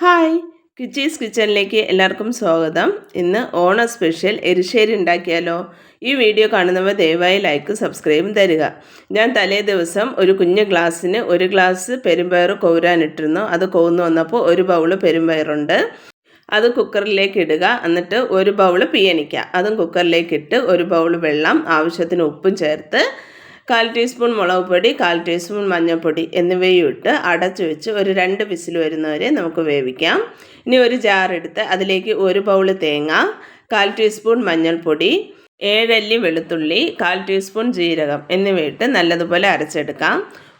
Hi. കിച്ചീസ് കിച്ചണിലേക്ക് എല്ലാവർക്കും സ്വാഗതം. ഇന്ന് ഓണ സ്പെഷ്യൽ എരിശ്ശേരി ഉണ്ടാക്കിയാലോ? ഈ വീഡിയോ കാണുന്നവർ ദയവായി ലൈക്ക് സബ്സ്ക്രൈബും തരിക. ഞാൻ തലേ ദിവസം ഒരു കുഞ്ഞ് ഗ്ലാസ്സിന് ഒരു ഗ്ലാസ് പെരുമ്പയർ കൗരാനിട്ടിരുന്നു അത് കോന്നു വന്നപ്പോൾ ഒരു ബൗൾ പെരുമ്പയറുണ്ട് അത് കുക്കറിലേക്ക് ഇടുക. എന്നിട്ട് ഒരു ബൗൾ പിയണിക്കുക അതും കുക്കറിലേക്ക് ഇട്ട് ഒരു ബൗൾ വെള്ളം ആവശ്യത്തിന് ഉപ്പും ചേർത്ത് കാൽ ടീസ്പൂൺ മുളക് പൊടി കാൽ ടീസ്പൂൺ മഞ്ഞൾപ്പൊടി എന്നിവയും ഇട്ട് അടച്ചു വെച്ച് ഒരു രണ്ട് വിസിൽ വരുന്നവരെ നമുക്ക് വേവിക്കാം. ഇനി ഒരു ജാറെടുത്ത് അതിലേക്ക് ഒരു ബൗൾ തേങ്ങ കാൽ ടീസ്പൂൺ മഞ്ഞൾപ്പൊടി ഏഴല്ലി വെളുത്തുള്ളി കാൽ ടീസ്പൂൺ ജീരകം എന്നിവയിട്ട് നല്ലതുപോലെ അരച്ചെടുക്കാം.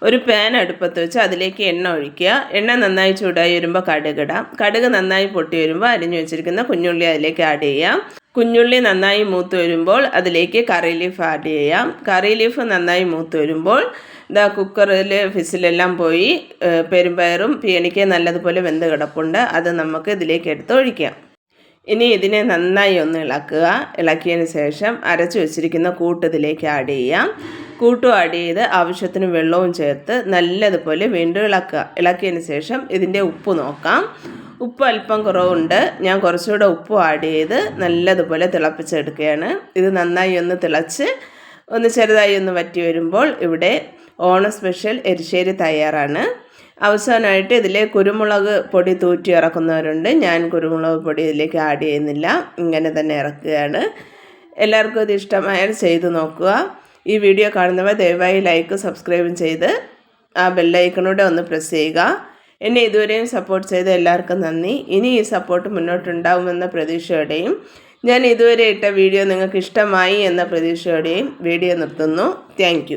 ഒരു പാൻ അടുപ്പത്ത് വെച്ച് അതിലേക്ക് എണ്ണ ഒഴിക്കുക. എണ്ണ നന്നായി ചൂടായി വരുമ്പോൾ കടുകിടാം. കടുക് നന്നായി പൊട്ടി വരുമ്പോൾ അരിഞ്ഞു വെച്ചിരിക്കുന്ന കുഞ്ഞുള്ളി അതിലേക്ക് ആഡ് ചെയ്യാം. കുഞ്ഞുള്ളി നന്നായി മൂത്ത് വരുമ്പോൾ അതിലേക്ക് കറി ലീഫ് ആഡ് ചെയ്യാം. കറി ലീഫ് നന്നായി മൂത്ത് വരുമ്പോൾ ഇതാ കുക്കറിൽ ഫിസിലെല്ലാം പോയി പെരുമ്പയറും പീണിക്ക് നല്ലതുപോലെ വെന്ത് കിടപ്പുണ്ട്. അത് നമുക്ക് ഇതിലേക്ക് എടുത്ത് ഒഴിക്കാം. ഇനി ഇതിനെ നന്നായി ഒന്ന് ഇളക്കുക. ഇളക്കിയതിന് ശേഷം അരച്ചു വെച്ചിരിക്കുന്ന കൂട്ട് ഇതിലേക്ക് ആഡ് ചെയ്യാം. കൂട്ടും ആഡ് ചെയ്ത് ആവശ്യത്തിന് വെള്ളവും ചേർത്ത് നല്ലതുപോലെ വീണ്ടും ഇളക്കുക. ഇളക്കിയതിന് ശേഷം ഇതിന്റെ ഉപ്പ് നോക്കാം. ഉപ്പ് അല്പം കുറവുണ്ട്. ഞാൻ കുറച്ചുകൂടെ ഉപ്പ് ആഡ് ചെയ്ത് നല്ലതുപോലെ തിളപ്പിച്ചെടുക്കുകയാണ്. ഇത് നന്നായി ഒന്ന് തിളച്ച് ഒന്ന് ചെറുതായി ഒന്ന് വറ്റി വരുമ്പോൾ ഇവിടെ ഓണ സ്പെഷ്യൽ എരിശ്ശേരി തയ്യാറാണ്. അവസാനമായിട്ട് ഇതിൽ കുരുമുളക് പൊടി തൂറ്റി ഇറക്കുന്നവരുണ്ട്. ഞാൻ കുരുമുളക് പൊടി ഇതിലേക്ക് ആഡ് ചെയ്യുന്നില്ല. ഇങ്ങനെ തന്നെ ഇറക്കുകയാണ്. എല്ലാവർക്കും ഇത് ഇഷ്ടമായാൽ ചെയ്തു നോക്കുക. ഈ വീഡിയോ കാണുന്നവർ ദയവായി ലൈക്ക് സബ്സ്ക്രൈബും ചെയ്ത് ആ ബെല്ലൈക്കണൂടെ ഒന്ന് പ്രസ് ചെയ്യുക. എന്നെ ഇതുവരെയും സപ്പോർട്ട് ചെയ്ത എല്ലാവർക്കും നന്ദി. ഇനി ഈ സപ്പോർട്ട് മുന്നോട്ടുണ്ടാവുമെന്ന പ്രതീക്ഷയോടെയും ഞാൻ ഇതുവരെ ഇട്ട വീഡിയോ നിങ്ങൾക്ക് ഇഷ്ടമായി എന്ന പ്രതീക്ഷയോടെയും വീഡിയോ നിർത്തുന്നു. താങ്ക്